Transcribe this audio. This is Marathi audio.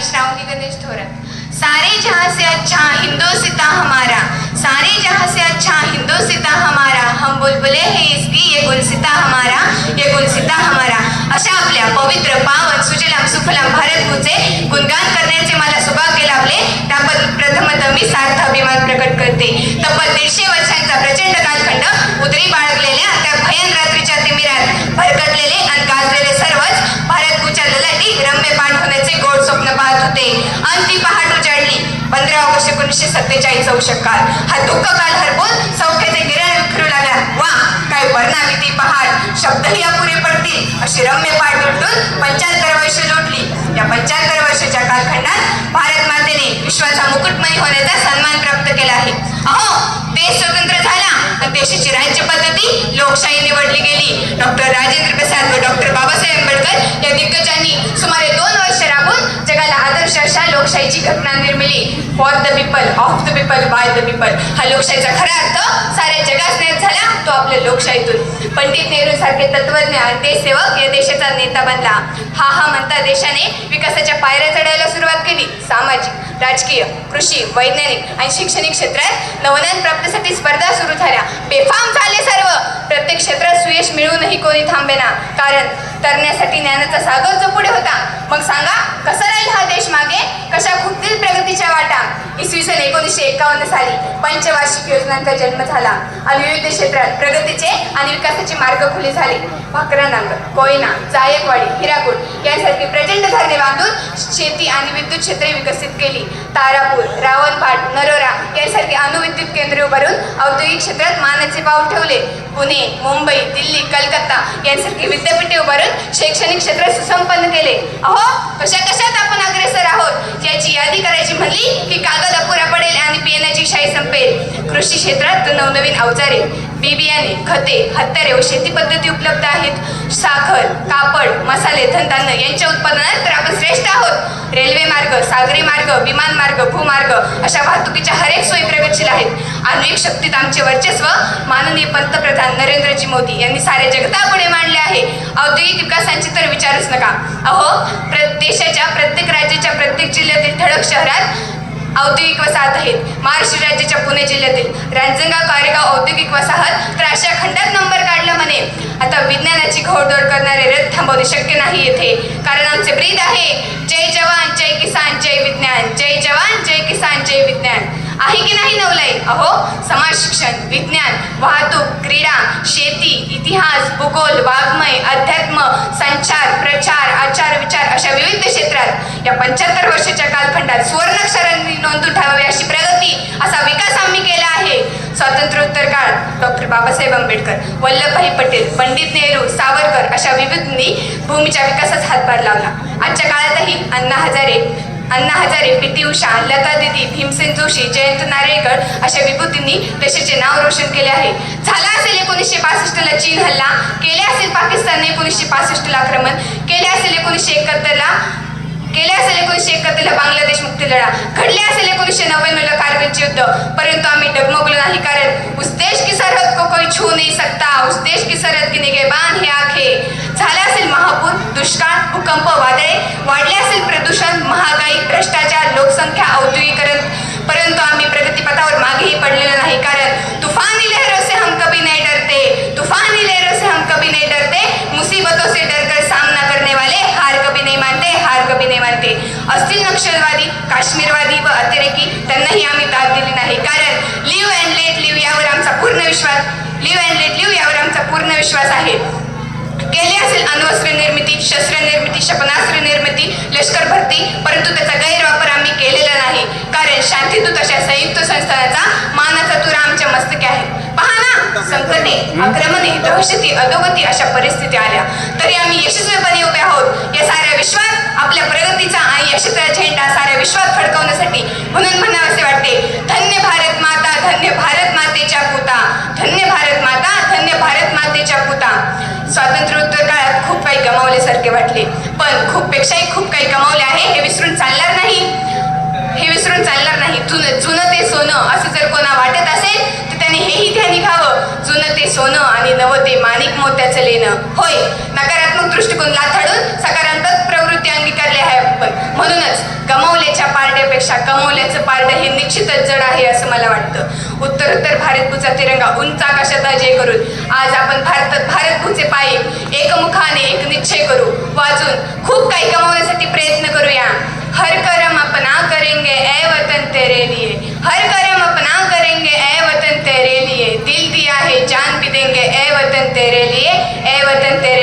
मी श्रावणी गणेश थोरात सारे जहां से अच्छा हिंदोसिता हमारा सारे जहां से अच्छा हिंदोसिता हमारा हम बुलबुले हैं इसकी ये गुलसिता हमारा होते आणि ती पहाट उजाडली पंधरा ऑगस्ट एकोणीसशे सत्तेचाळीस चौशक शकाल. हा दुःख काल हरपून सौख्याचे किरण फिरू लागला वा काय परिणामी ती पहाट शब्दही अपुरे पडतील. अशी रम्य पाठ उलटून पंच्याहत्तर वर्ष लोटली. या पंच्याहत्तर वर्षाच्या कालखंडात भारत मातेने विश्वाचा मुकुटमयी होण्याचा सन्मान प्राप्त केला आहे. अहो देश स्वतंत्र झाला तर देशाची राज्य पद्धती लोकशाही निवडली गेली. डॉक्टर राजेंद्र प्रसाद व डॉक्टर बाबासाहेब आंबेडकर या दिग्गजांनी सुमारे दोन वर्ष राबून जगाला आदर्श अशा लोकशाहीची घटना निर्मिली for the people of the people by the people हा लोकशाहीचा खरा अर्थ साऱ्या जगात ज्ञात झाला तो आपल्या लोकशाहीतून. पंडित नेहरू सारखे तत्वज्ञ देशसेवक या देशाचा नेता बनला. हा हा म्हणता देशाने विकासाच्या पायऱ्या चढायला सुरुवात केली. सामाजिक राजकीय कृषी वैज्ञानिक आणि शैक्षणिक क्षेत्रात नवनवीन प्राप्तीसाठी स्पर्धा सुरू झाल्या. बेफाम यश मिळूनही कोणी थांबेना कारण तरण्यासाठी ज्ञानाचा सागर जो पुढे होता. मग सांगा कसा राहील हा देश मागे? कशा खुटतील प्रगतीच्या वाटा? इसवी सन एकोणीसशे एकावन्न साली पंचवार्षिक योजनांचा जन्म झाला. आणि विविध क्षेत्रात प्रगतीचे आणि विकासाचे मार्ग खुले झाले. भाकरानांग कोयना जायकवाडी हिराकूट यांसारखी प्रचंड धरणे बांधून शेती आणि विद्युत क्षेत्रे विकसित केली. तारापूर रावणपाट नरोरा यासारखी अणुविद्युत केंद्रे उभारून औद्योगिक क्षेत्रात मानाचे पाऊल ठेवले. पुणे मुंबई दिल्ली कलकत्ता यांसारखी विद्यापीठे उभारून शैक्षणिक क्षेत्र सुसंपन्न केले. अहो कशा कशात आपण अग्रेसर आहोत? याची यादी करायची म्हणली की कागद अपुरा कृषी क्षेत्रात नवनवीन अवजारे बी बियाणे खते हत्यारे व शेती पद्धती उपलब्ध आहेत. साखर कापड मसाले धनधान्य यांच्या उत्पादनात तर आपण श्रेष्ठ आहोत. रेल्वे मार्ग सागरी मार्ग विमान मार्ग भूमार्ग अशा वाहतुकीच्या हरेक सोयी प्रगतशील आहेत. आण्विक शक्तीत आमचे वर्चस्व माननीय पंतप्रधान नरेंद्रजी मोदी यांनी साऱ्या जगतापुढे मांडले आहे. औद्योगिक विकासांची तर विचारच नका. अहो प्र देशाच्या प्रत्येक राज्याच्या प्रत्येक जिल्ह्यातील ठळक शहरात औद्योगिक वसाहत आहेत. महाराष्ट्र पुणे जिल्ह्यातील रांजणगाव कारेगाव औद्योगिक वसाहत तर अशा खंडात नंबर काढला म्हणे. आता विज्ञानाची घोडदौड करणारे रथ थांबवणे शक्य नाही येथे. कारण आमचे ब्रीद आहे. जय जवान जय किसान जय विज्ञान. जय जवान जय किसान जय विज्ञान. आहे की नाही नवलय अहो समाज शिक्षण. विज्ञान वाहतूक क्रीडा शेती इतिहास भूगोल वाङ्मय अध्यात्म संचार प्रचार आचार विचार अशा विविध क्षेत्रात या पंच्याहत्तर वर्षाच्या कालखंडात सुवर्णाक्षरांनी नोंदून ठेवावी अशी प्रगती असा विकास आम्ही केला आहे. स्वातंत्र्योत्तर काळात डॉक्टर बाबासाहेब आंबेडकर वल्लभभाई पटेल पंडित नेहरू सावरकर अशा विविधनी भूमीच्या विकासात हातभार लावला. आजच्या काळातही अण्णा हजारे अण्णा हजारे पी टी उषा लता दिदी भीमसेन जोशी जयंत नारळीकर अशा विभूतींनी देशाचे नाव रोशन केले आहे. झाला असेल एकोणीसशे पासष्टला चीन हल्ला केले असेल पाकिस्तानने एकोणीसशे पासष्टला आक्रमण केले असेल एकोणीसशे एकाहत्तरला केले असेल एकोणीसशे एकाहत्तरला बांगलादेश मुक्ती लढा घडले असेल एकोणीसशे नव्याण्णवला कारगिलचे युद्ध परंतु आम्ही डगमगलो नाही लोकसंख्या औद्योगिकरण परंतु आम्ही प्रगतीपथावर मागेही पडलेलो नाही. कारण तुफानी लहरों से हम कभी नहीं डरते. तुफानी लहरों से हम कभी नहीं डरते. मुसीबतों से डरकर सामना करने वाले हार कभी नहीं मानते हार कभी नहीं मानते. असतील नक्षलवादी काश्मीरवादी व अतिरेकी त्यांनाही आम्ही दाद दिली नाही. कारण लिव्ह अँड लेट लिव्ह यावर आमचा पूर्ण विश्वास लिव्ह अँड लेट लिव्ह यावर आमचा पूर्ण विश्वास आहे. केले असेल अण्वस्त्र निर्मिती शस्त्र निर्मिती क्षेपणास्त्र निर्मिती लष्कर भरती परंतु त्याचा गैरवापर आम्ही केलेला नाही. कारण शांतीदूत अशा संयुक्त संस्थानाचा मानाचा तुरा आमच्या मस्तके आहे. पहा ना संकटे आक्रमणे दहशती अधोगती अशा परिस्थिती आल्या. तरी आम्ही यशस्वीपणे गमावल्यासारखे वाटले. पण खूप पेक्षाही खूप काही गमावले आहे. हे विसरून चालणार नाही. हे विसरून चालणार नाही. जुनं जुनं ते सोनं असं जर कोणा वाटत असेल तर त्याने हेही ध्यानी घ्यावं जुनं ते सोनं आणि नवं ते माणिक मोत्याचं लेणं. होय नकारात्मक दृष्टिकोन लाथाडून सकारात्मक प्रवृत्ती अंगीकारली आहे आपण. म्हणूनच गमावल्याच्या पारड्यापेक्षा कमवल्याचं पारडं हे निश्चितच जड आहे असं मला वाटतं. उत्तर उत्तर भारतभूचा तिरंगा उंच आकाशात अजय करून आज आपण भारतात भारतभूचे पायी एकमुखाने एक निश्चय करू. हो, वाजून खूप काही कमवण्यासाठी प्रयत्न करूया. हर करम अपना करेंगे ऐ वतन तेरे लिए. हर करम अपना करेंगे ऐ वतन तेरे लिए. दिल दिया है जान भी देंगे ऐ वतन तेरे लिए ऐ वतन तेरे